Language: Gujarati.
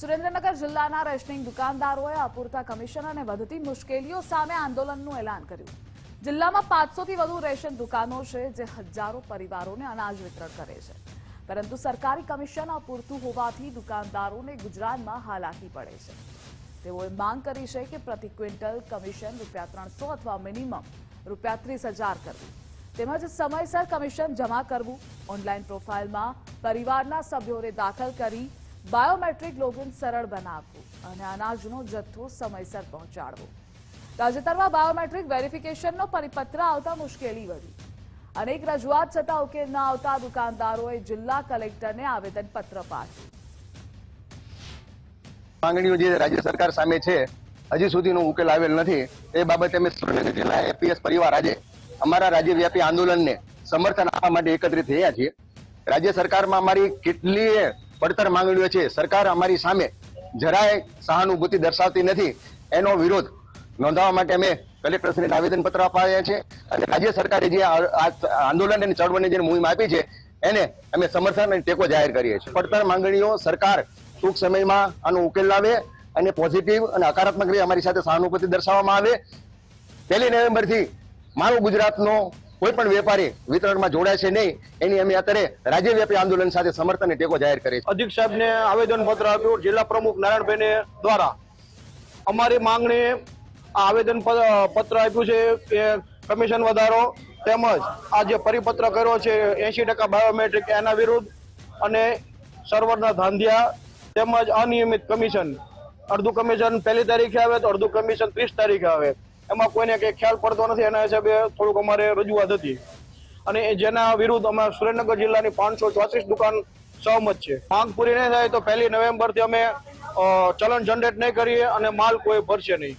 સુરેન્દ્રનગર જિલ્લાના રેશનિંગ દુકાનદારોએ અપૂરતા કમિશન અને વધતી મુશ્કેલીઓ સામે આંદોલનનું એલાન કર્યું. જિલ્લામાં પાંચસોથી વધુ રેશન દુકાનો છે જે હજારો પરિવારોને અનાજ વિતરણ કરે છે. પરંતુ સરકારી કમિશન અપૂરતું હોવાથી દુકાનદારોને ગુજરાતમાં હાલાકી પડે છે. તેઓએ માંગ કરી છે કે પ્રતિ ક્વિન્ટલ કમિશન રૂપિયા ત્રણસો અથવા મિનિમમ રૂપિયા ત્રીસ હજાર કરવું. તેમજ સમયસર કમિશન જમા કરવું. ઓનલાઈન પ્રોફાઇલમાં પરિવારના સભ્યોને દાખલ કરી બાયોમેટ્રિક લોગિન સરળ બનાવવું અને અનાજનો જથ્થો સમયસર પહોંચાડવો. તાજેતરમાં બાયોમેટ્રિક વેરિફિકેશનનો પરિપત્ર આવતા મુશ્કેલી વધી. અનેક રજૂઆત છતાં ઉકેલ ન આવતા દુકાનદારોએ જિલ્લા કલેક્ટરને આવેદનપત્ર પાઠવ્યું. માંગણીઓ જે રાજ્ય સરકાર સામે છે, હજી સુધીનો ઉકેલ આવેલ નથી. એ બાબતે અમે સુરેન્દ્રનગર જિલ્લા એપીએસ પરિવાર આજે અમારા રાજ્યવ્યાપી આંદોલનને સમર્થન આપવા માટે એકત્રિત થયા છીએ. રાજ્ય સરકારમાં અમારી કેટલીય પડતર માંગણીઓ છે. સરકાર અમારી સામે જરાય સહાનુભૂતિ દર્શાવતી નથી. એનો વિરોધ નોંધાવવા માટે અમે કલેક્ટરશ્રીને આવેદનપત્ર અપાયા છે અને રાજ્ય સરકારે જે આંદોલન અને ચળવળની જે મુહિમ આપી છે, એને અમે સમર્થન અને ટેકો જાહેર કરીએ છીએ. પડતર માંગણીઓ સરકાર ટૂંક સમયમાં આનો ઉકેલ લાવે અને પોઝિટિવ અને હકારાત્મક રીતે અમારી સાથે સહાનુભૂતિ દર્શાવવામાં આવે. પહેલી નવેમ્બરથી મારું ગુજરાતનો કોઈ પણ વેપારી વિતરણમાં જોડાય છે નહીં, એની અમે અત્યારે રાજ્યવ્યાપી આંદોલન સાથે સમર્થન ટેકો જાહેર કરી અધિક સાહેબને આવેદન પત્ર આપ્યું, જિલ્લા પ્રમુખ નારાયણભાઈને દ્વારા. અમારી માંગણી આવેદન પત્ર આપ્યું છે કે કમિશન વધારો તેમજ આ જે પરિપત્ર કર્યો છે એસી ટકા બાયોમેટ્રિક એના વિરુદ્ધ અને સર્વરના ધાંધિયા તેમજ અનિયમિત કમિશન. અડધું કમિશન પહેલી તારીખે આવે તો અડધું કમિશન ત્રીસ તારીખે આવે. એમાં કોઈને કંઈ ખ્યાલ પડતો નથી, એના હિસાબે થોડુંક અમારે રજૂઆત હતી. અને જેના વિરુદ્ધ અમે સુરેન્દ્રનગર જિલ્લાની પાંચસો ચોત્રીસ દુકાન સહમત છે. માંગ પૂરી નહીં થાય તો પહેલી નવેમ્બરથી અમે ચલણ જનરેટ નહીં કરીએ અને માલ કોઈ ભરશે નહીં.